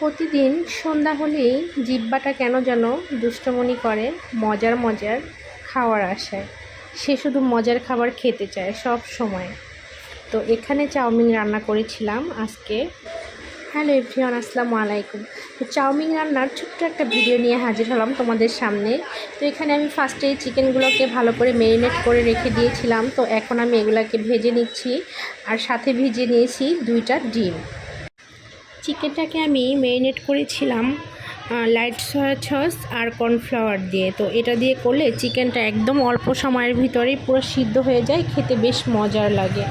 প্রতিদিন সন্ধ্যা হলেই জিব্বাটা কেন যেন দুষ্টমনি করে, মজার মজার খাওয়ার আশায়। সে শুধু মজার খাবার খেতে চায় সব সময়। তো এখানে চাউমিন রান্না করেছিলাম আজকে। হ্যালো এভরিওয়ান, আসসালামু আলাইকুম। তো চাউমিন রান্নার ছোট্ট একটা ভিডিও নিয়ে হাজির হলাম তোমাদের সামনে। তো এখানে আমি ফার্স্টে এই চিকেনগুলোকে ভালো করে মেরিনেট করে রেখে দিয়েছিলাম। তো এখন আমি এগুলাকে ভেজে নিচ্ছি। আর সাথে ভিজিয়ে নিয়েছি দুইটা ডিম। চিকেনটাকে আমি মেরিনেট করেছিলাম লাইট সয়া সস আর কর্নফ্লাওয়ার দিয়ে। তো এটা দিয়ে করলে চিকেনটা একদম অল্প সময়ের ভিতরেই পুরো সিদ্ধ হয়ে যায়, খেতে বেশ মজার লাগে।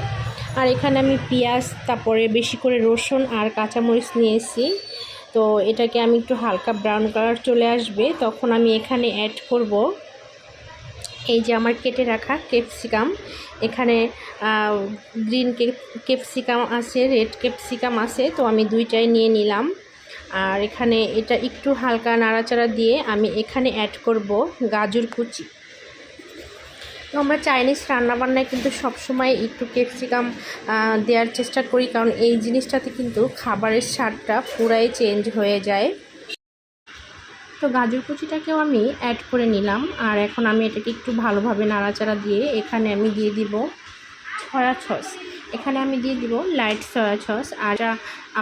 আর এখানে আমি পেঁয়াজ, তারপরে বেশি করে রসুন আর কাঁচামরিচ নিয়েছি তো এটাকে আমি একটু হালকা ব্রাউন কালার চলে আসবে, তখন আমি এখানে অ্যাড করব এই যে আমার কেটে রাখা ক্যাপসিকাম। এখানে গ্রিন ক্যাপসিকাম আছে, রেড ক্যাপসিকাম আছে, তো আমি দুইটাই নিয়ে নিলাম। আর এখানে এটা একটু হালকা নাড়াচাড়া দিয়ে আমি এখানে অ্যাড করব গাজর কুচি। তো আমরা চাইনিজ রান্নাবান্নায় কিন্তু সবসময় একটু ক্যাপসিকাম দেওয়ার চেষ্টা করি, কারণ এই জিনিসটাতে কিন্তু খাবারের স্বাদটা পুরাই চেঞ্জ হয়ে যায়। তো গাজর কুচিটাকেও আমি অ্যাড করে নিলাম। আর এখন আমি এটাকে একটু ভালোভাবে নাড়াচাড়া দিয়ে এখানে আমি দিয়ে দিব সয়া সস এখানে আমি দিয়ে দিব লাইট সয়া সস আর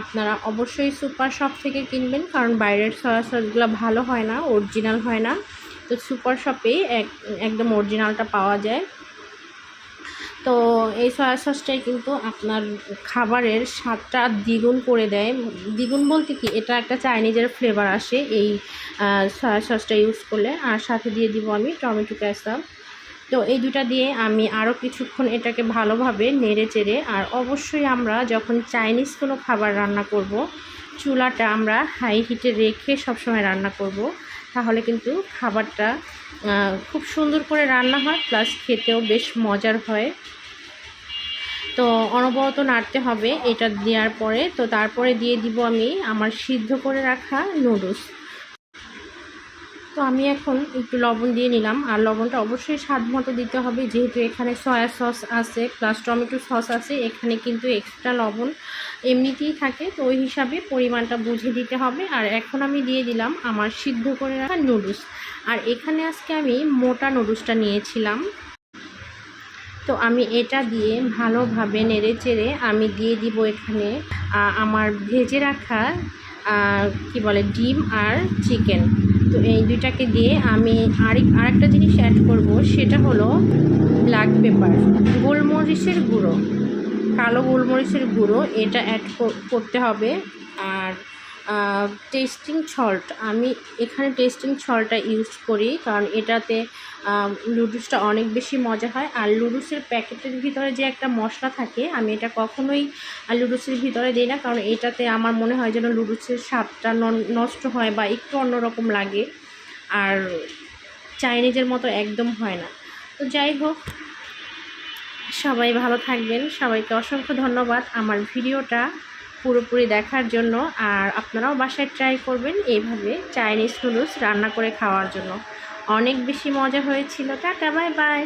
আপনারা অবশ্যই সুপার শপ থেকে কিনবেন, কারণ বাইরের সয়া সসগুলো ভালো হয় না অরিজিনাল হয় না। তো সুপার শপে এক, একদম অরিজিনালটা পাওয়া যায়। তো এই সয়া সসটাই কিন্তু আপনার খাবারের স্বাদটা দ্বিগুণ করে দেয়। দ্বিগুণ বলতে কি? এটা একটা চাইনিজের ফ্লেভার আসে এই সয়া সসটা ইউজ করলে। আর সাথে দিয়ে দিব আমি টমেটো ক্যাসাপ তো এই দুটা দিয়ে আমি আরও কিছুক্ষণ এটাকে ভালোভাবে নেড়ে চেড়ে, আর অবশ্যই আমরা যখন চাইনিজ কোনো খাবার রান্না করব, চুলাটা আমরা হাই হিটে রেখে সবসময় রান্না করব। তাহলে কিন্তু খাবারটা খুব সুন্দর করে রান্না হয় প্লাস খেতেও বেশ মজার হয়। তো অনবরত নাড়তে হবে, এটা দেওয়ার পরে, তো তারপরে দিয়ে দিব আমি আমার সিদ্ধ করে রাখা নুডলস। তো আমি এখন একটু লবণ দিয়ে নিলাম। আর লবণটা অবশ্যই স্বাদ মতো দিতে হবে। যেহেতু এখানে সয়া সস আছে প্লাস টমেটো সস আছে, এখানে কিন্তু এক্সট্রা লবণ এমনিতেই থাকে। তো ওই হিসাবে পরিমাণটা বুঝে দিতে হবে। আর এখন আমি দিয়ে দিলাম আমার সিদ্ধ করে রাখা নুডলস আর এখানে আজকে আমি মোটা নুডলসটা নিয়েছিলাম। তো আমি এটা দিয়ে ভালোভাবে নেড়ে চেড়ে আমি দিয়ে দিব এখানে আমার ভেজে রাখা কি বলে, ডিম আর চিকেন তো এই দুইটাকে দিয়ে আমি আরেক, আরেকটা জিনিস অ্যাড করব, সেটা হলো ব্ল্যাক পেপার গোলমরিচের গুঁড়ো, কালো গোলমরিচের গুঁড়ো এটা অ্যাড করতে হবে। আর টেস্টিং সল্ট আমি এখানে টেস্টিং সল্টটা ইউজ করি, কারণ এটাতে লুডুসটা অনেক বেশি মজা হয়। আর লুডুসের প্যাকেটের ভিতরে যে একটা মশলা থাকে, আমি এটা কখনোই লুডুসের ভিতরে দিই না, কারণ এটাতে আমার মনে হয় যেন লুডুসের স্বাদটা নষ্ট হয় বা একটু অন্যরকম লাগে। আর চাইনিজের মতো একদম হয় না। তো যাই হোক, সবাই ভালো থাকবেন। সবাইকে অসংখ্য ধন্যবাদ। আমার ভিডিওটা পুরোপুরি দেখার জন্য আর আপনারাও বাসায় ট্রাই করবেন এইভাবে চাইনিজ নুডলস রান্না করে খাওয়ার জন্য। অনেক বেশি মজা হয়েছিল। Tata bye bye